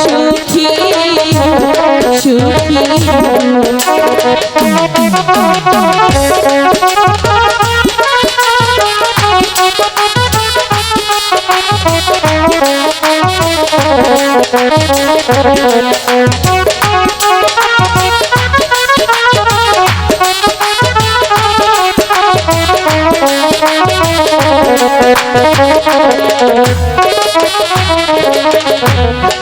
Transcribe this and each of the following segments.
সুখী সুখী Thank you.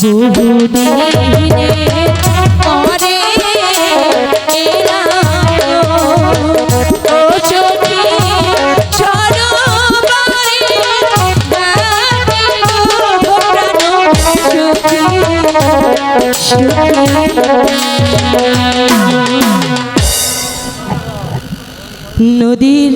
বহুদিনে নদীর